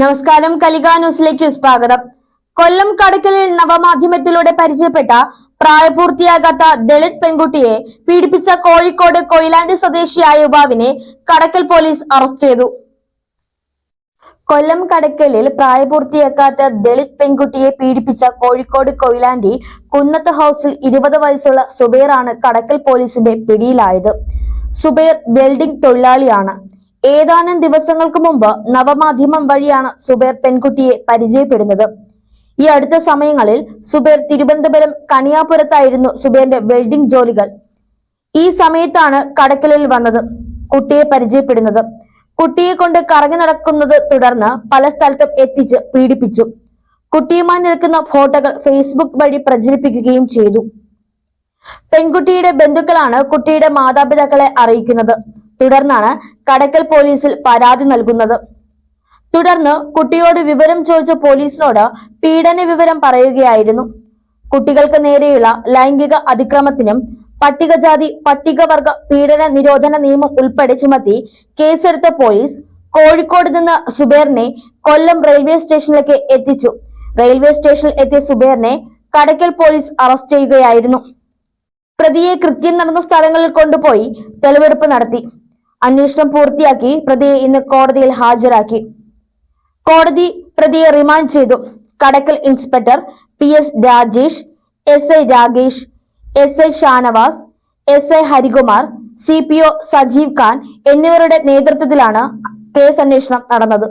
നമസ്കാരം കലിക ന്യൂസിലേക്ക് സ്വാഗതം. കൊല്ലം കടക്കലിൽ നവമാധ്യമത്തിലൂടെ പരിചയപ്പെട്ട പ്രായപൂർത്തിയാകാത്ത ദളിത് പെൺകുട്ടിയെ പീഡിപ്പിച്ച കോഴിക്കോട് കൊയിലാണ്ടി സ്വദേശിയായ യുവാവിനെ കടക്കൽ പോലീസ് അറസ്റ്റ് ചെയ്തു. കൊല്ലം കടക്കലിൽ പ്രായപൂർത്തിയാക്കാത്ത ദളിത് പെൺകുട്ടിയെ പീഡിപ്പിച്ച കോഴിക്കോട് കൊയിലാണ്ടി കുന്നത്ത് ഹൗസിൽ ഇരുപത് വയസ്സുള്ള സുബൈറാണ് കടക്കൽ പോലീസിന്റെ പിടിയിലായത്. സുബൈർ വെൽഡിംഗ് തൊഴിലാളിയാണ്. ഏതാനും ദിവസങ്ങൾക്ക് മുമ്പ് നവമാധ്യമം വഴിയാണ് സുബേർ പെൺകുട്ടിയെ പരിചയപ്പെടുന്നത്. ഈ അടുത്ത സമയങ്ങളിൽ സുബേർ തിരുവനന്തപുരം കണിയാപുരത്തായിരുന്നു സുബേറിന്റെ വെൽഡിംഗ് ജോലികൾ. ഈ സമയത്താണ് കടക്കലിൽ വന്നത് കുട്ടിയെ പരിചയപ്പെടുന്നത്. കുട്ടിയെ കൊണ്ട് കറങ്ങി നടക്കുന്നത് തുടർന്ന് പല സ്ഥലത്തും എത്തിച്ച് പീഡിപ്പിച്ചു. കുട്ടിയുമായി നിൽക്കുന്ന ഫോട്ടോകൾ ഫേസ്ബുക്ക് വഴി പ്രചരിപ്പിക്കുകയും ചെയ്തു. പെൺകുട്ടിയുടെ ബന്ധുക്കളാണ് കുട്ടിയുടെ മാതാപിതാക്കളെ അറിയിക്കുന്നത്. തുടർന്നാണ് കടക്കൽ പോലീസിൽ പരാതി നൽകുന്നത്. തുടർന്ന് കുട്ടിയോട് വിവരം ചോദിച്ച പോലീസിനോട് പീഡന വിവരം പറയുകയായിരുന്നു. കുട്ടികൾക്ക് നേരെയുള്ള ലൈംഗിക അതിക്രമത്തിനും പട്ടികജാതി പട്ടികവർഗ പീഡന നിരോധന നിയമം ഉൾപ്പെടെ ചുമത്തി കേസെടുത്ത പോലീസ് കോഴിക്കോട് നിന്ന് സുബേറിനെ കൊല്ലം റെയിൽവേ സ്റ്റേഷനിലേക്ക് എത്തിച്ചു. റെയിൽവേ സ്റ്റേഷനിൽ എത്തിയ സുബേറിനെ കടക്കൽ പോലീസ് അറസ്റ്റ് ചെയ്യുകയായിരുന്നു. പ്രതിയെ കൃത്യം നടന്ന സ്ഥലങ്ങളിൽ കൊണ്ടുപോയി തെളിവെടുപ്പ് നടത്തി. അന്വേഷണം പൂർത്തിയാക്കി പ്രതിയെ ഇന്ന് കോടതിയിൽ ഹാജരാക്കി. കോടതി പ്രതിയെ റിമാൻഡ് ചെയ്തു. Kadakkal inspector P S Rajesh S I Rakesh S I Shanavas S I Harikumar C P O Sajeev Khan എന്നിവരുടെ നേതൃത്വത്തിലാണ് കേസ് അന്വേഷണം നടന്നത്.